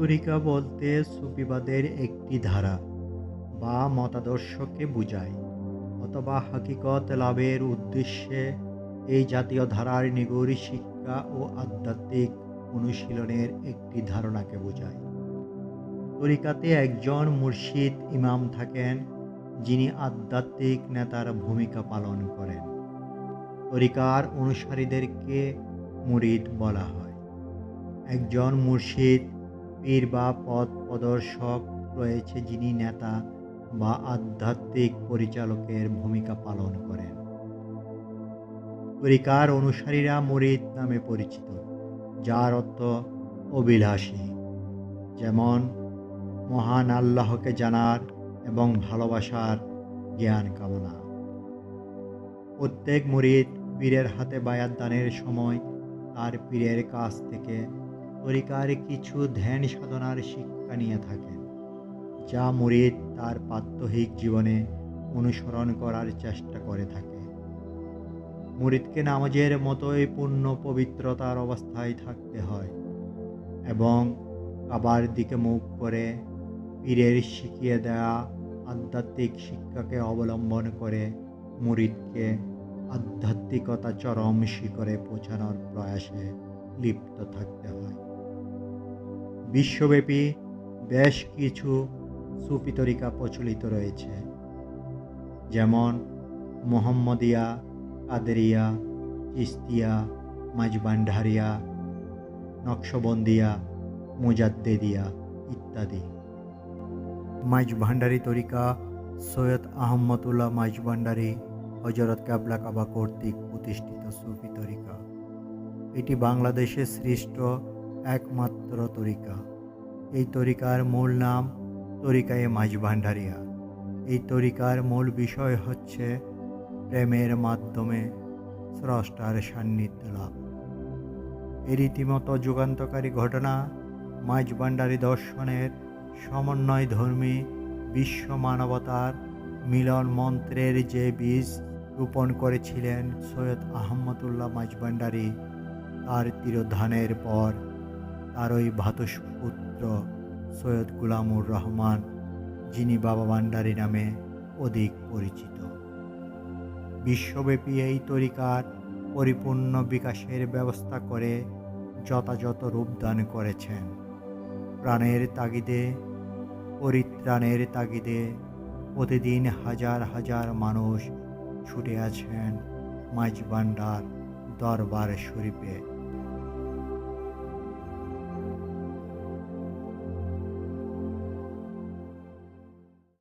তরিকা বলতে সুফিবাদের একটি ধারা বা মতাদর্শকে বোঝায়, অথবা হাকিকত লাভের উদ্দেশ্যে এই জাতীয় ধারার নিগড়ি শিক্ষা ও আধ্যাত্মিক অনুশীলনের একটি ধারণাকে বোঝায়। তরিকাতে একজন মুর্শিদ ইমাম থাকেন, যিনি আধ্যাত্মিক নেতার ভূমিকা পালন করেন। তরিকার অনুসারীদেরকে মুরিদ বলা হয়। একজন মুর্শিদ পীর বা পথ প্রদর্শক রয়েছে যিনি নেতা বা আধ্যাত্মিক পরিচালকের ভূমিকা পালন করেন। তরিকার অনুসারীরা মুরিদ নামে পরিচিত, যার অর্থ অভিলাষী। যেমন, মহান আল্লাহকে জানার এবং ভালোবাসার জ্ঞান কামনা। প্রত্যেক মুরিদ পীরের হাতে বায়াত দানের সময় তার পীরের কাছ থেকে তরিকার কিছু ধ্যান সাধনার শিক্ষা নিয়ে থাকেন, যা মুরিদ তার প্রাত্যহিক জীবনে অনুসরণ করার চেষ্টা করে থাকে। মুরিদকে নামাজের মতোই পূর্ণ পবিত্রতার অবস্থায় থাকতে হয় এবং কাবার দিকে মুখ করে পীরের শিখিয়ে দেওয়া আধ্যাত্মিক শিক্ষাকে অবলম্বন করে মুরিদকে আধ্যাত্মিকতা চরম শিখরে পৌঁছানোর প্রয়াসে লিপ্ত থাকতে হয়। বিশ্বব্যাপী বেশ কিছু সুফি তরিকা প্রচলিত রয়েছে। যেমন মোহাম্মদিয়া কাদেরিয়া চিস্তিয়া মাঝবান্ডারিয়া নকশবন্দিয়া, মুজাদ্দেদিয়া ইত্যাদি। মাঝভান্ডারি তরিকা সৈয়দ আহমদুল্লাহ মাঝভান্ডারি হজরত কাবলা কাবা কর্তৃক প্রতিষ্ঠিত সুফি তরিকা। এটি বাংলাদেশে সৃষ্ট একমাত্র তরিকা। এই তরিকার মূল নাম তরিকায়ে মাঝভান্ডারিয়া এই তরিকার মূল বিষয় হচ্ছে প্রেমের মাধ্যমে স্রষ্টার সান্নিধ্য লাভ। এ রীতিমতো যুগান্তকারী ঘটনা মাঝভান্ডারি দর্শনের সমন্বয় ধর্মী বিশ্ব মানবতার মিলন মন্ত্রের যে বীজ রোপণ করেছিলেন সৈয়দ আহমদুল্লাহ মাঝভান্ডারি তার তিরোধানের পর তার ওই ভাতসপুত্র সৈয়দ গুলামুর রহমান, যিনি বাবা ভান্ডারী নামে অধিক পরিচিত। বিশ্বব্যাপী এই তরিকার পরিপূর্ণ বিকাশের ব্যবস্থা করে যথাযথ রূপদান করেছেন। প্রাণের তাগিদে, পরিত্রাণের তাগিদে প্রতিদিন হাজার হাজার মানুষ ছুটে আছেন মাঝবান্ডার দরবার শরীফে।